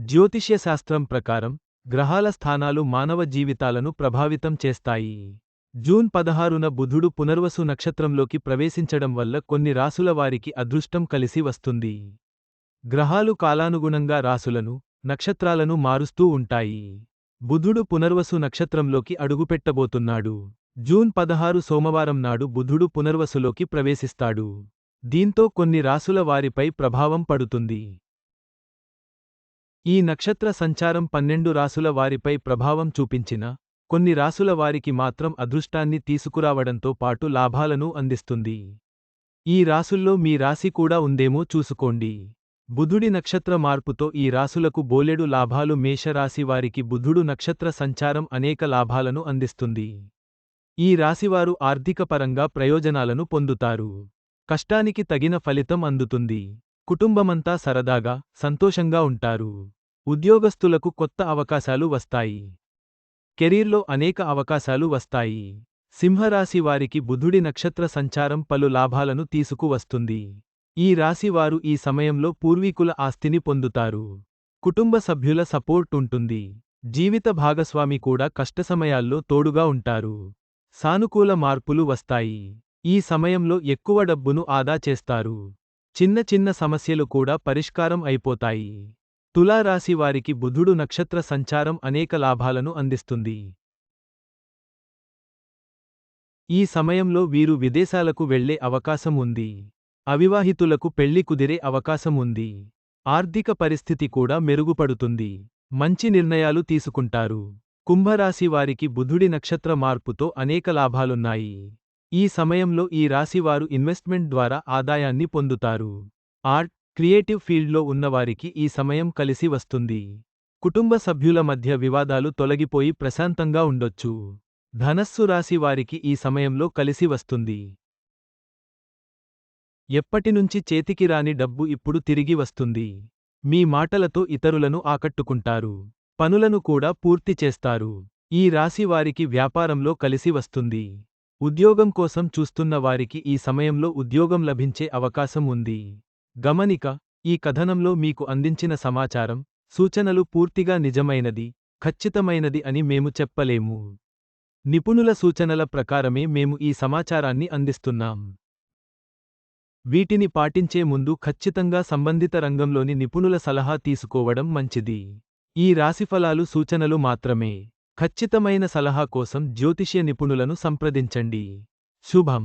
జ్యోతిష్యశాస్త్రం ప్రకారం గ్రహాల స్థానాలు మానవ జీవితాలను ప్రభావితం చేస్తాయి. జూన్ పదహారున బుధుడు పునర్వసు నక్షత్రంలోకి ప్రవేశించడం వల్ల కొన్ని రాసుల వారికి అదృష్టం కలిసి వస్తుంది. గ్రహాలు కాలానుగుణంగా రాసులను నక్షత్రాలను మారుస్తూ ఉంటాయి. బుధుడు పునర్వసు నక్షత్రంలోకి అడుగుపెట్టబోతున్నాడు. జూన్ పదహారు సోమవారం నాడు బుధుడు పునర్వసులోకి ప్రవేశిస్తాడు. దీంతో కొన్ని రాసుల వారిపై ప్రభావం పడుతుంది. ఈ నక్షత్ర సంచారం పన్నెండు రాసుల వారిపై ప్రభావం చూపించిన కొన్ని రాసుల వారికి మాత్రం అదృష్టాన్ని తీసుకురావడంతో పాటు లాభాలను అందిస్తుంది. ఈ రాసుల్లో మీ రాశి కూడా ఉందేమో చూసుకోండి. బుధుడి నక్షత్ర మార్పుతో ఈ రాసులకు బోలెడు లాభాలు మేషరాశి వారికి బుధుడు నక్షత్ర సంచారం అనేక లాభాలను అందిస్తుంది. ఈ రాశివారు ఆర్థికపరంగా ప్రయోజనాలను పొందుతారు. కష్టానికి తగిన ఫలితం అందుతుంది. కుటుంబమంతా సరదాగా సంతోషంగా ఉంటారు. ఉద్యోగస్తులకు కొత్త అవకాశాలు వస్తాయి. కెరీర్లో అనేక అవకాశాలు వస్తాయి. సింహరాశి వారికి బుధుడి నక్షత్ర సంచారం పలు లాభాలను తీసుకువస్తుంది. ఈ రాశివారు ఈ సమయంలో పూర్వీకుల ఆస్తిని పొందుతారు. కుటుంబ సభ్యుల సపోర్ట్ ఉంటుంది. జీవిత భాగస్వామి కూడా కష్టసమయాల్లో తోడుగా ఉంటారు. సానుకూల మార్పులు వస్తాయి. ఈ సమయంలో ఎక్కువ డబ్బును ఆదా చేస్తారు. చిన్న చిన్న సమస్యలు కూడా పరిష్కారం అయిపోతాయి. తులారాశి వారికి బుధుడు నక్షత్ర సంచారం అనేక లాభాలను అందిస్తుంది. ఈ సమయంలో వీరు విదేశాలకు వెళ్ళే అవకాశం ఉంది. అవివాహితులకు పెళ్ళి కుదిరే అవకాశం ఉంది. ఆర్థిక పరిస్థితి కూడా మెరుగుపడుతుంది. మంచి నిర్ణయాలు తీసుకుంటారు. కుంభరాశి వారికి బుధుడి నక్షత్ర మార్పుతో అనేక లాభాలున్నాయి. ఈ సమయంలో ఈ రాశివారు ఇన్వెస్ట్మెంట్ ద్వారా ఆదాయాన్ని పొందుతారు. ఆర్ట్ క్రియేటివ్ ఫీల్డ్లో ఉన్నవారికి ఈ సమయం కలిసి వస్తుంది. కుటుంబ సభ్యుల మధ్య వివాదాలు తొలగిపోయి ప్రశాంతంగా ఉండొచ్చు. ధనస్సు రాశి వారికి ఈ సమయంలో కలిసి వస్తుంది. ఎప్పటినుంచి చేతికి రాని డబ్బు ఇప్పుడు తిరిగి వస్తుంది. మీ మాటలతో ఇతరులను ఆకట్టుకుంటారు. పనులను కూడా పూర్తి చేస్తారు. ఈ రాశి వారికి వ్యాపారంలో కలిసి వస్తుంది. ఉద్యోగం కోసం చూస్తున్న వారికి ఈ సమయంలో ఉద్యోగం లభించే అవకాశం ఉంది. గమనిక ఈ కథనంలో మీకు అందించిన సమాచారం సూచనలు పూర్తిగా నిజమైనది ఖచ్చితమైనది అని మేము చెప్పలేము. నిపుణుల సూచనల ప్రకారమే మేము ఈ సమాచారాన్ని అందిస్తున్నాం. వీటిని పాటించే ముందు ఖచ్చితంగా సంబంధిత రంగంలోని నిపుణుల సలహా తీసుకోవడం మంచిది. ఈ రాశిఫలాలు సూచనలు మాత్రమే. ఖచ్చితమైన సలహా కోసం జ్యోతిష్య నిపుణులను సంప్రదించండి. శుభం.